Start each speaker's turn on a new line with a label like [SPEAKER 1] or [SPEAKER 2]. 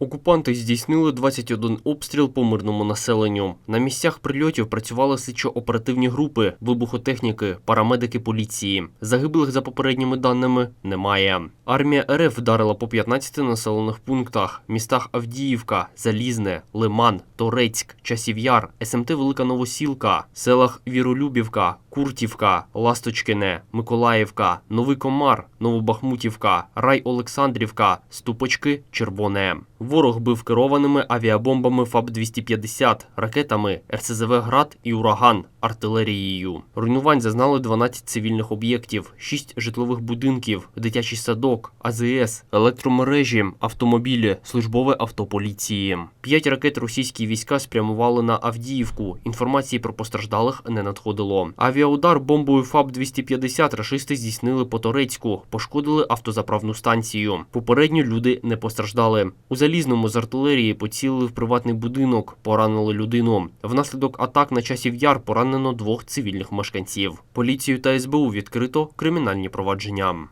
[SPEAKER 1] Окупанти здійснили 21 обстріл по мирному населенню. На місцях прильотів працювали слідчо-оперативні групи, вибухотехніки, парамедики поліції. Загиблих за попередніми даними немає. Армія РФ вдарила по 15 населених пунктах: містах Авдіївка, Залізне, Лиман, Торецьк, Часів'яр, СМТ Велика Новосілка, селах Віролюбівка, Куртівка, Ласточкине, Миколаївка, Новий Комар, Новобахмутівка, Рай Олександрівка, Ступочки, Червоне. Ворог бив керованими авіабомбами ФАБ-250, ракетами РСЗВ «Град» і «Ураган», артилерією. Руйнувань зазнали 12 цивільних об'єктів, 6 житлових будинків, дитячий садок, АЗС, електромережі, автомобілі, службове авто поліції. П'ять ракет російські війська спрямували на Авдіївку. Інформації про постраждалих не надходило. Авіаудар бомбою ФАБ-250 рашисти здійснили по Торецьку, пошкодили автозаправну станцію. Попередньо люди не постраждали. У Залізному з артилерії поцілили в приватний будинок, поранили людину. Внаслідок атак на часів яр поранено двох цивільних мешканців. Поліцію та СБУ відкрито кримінальні провадження.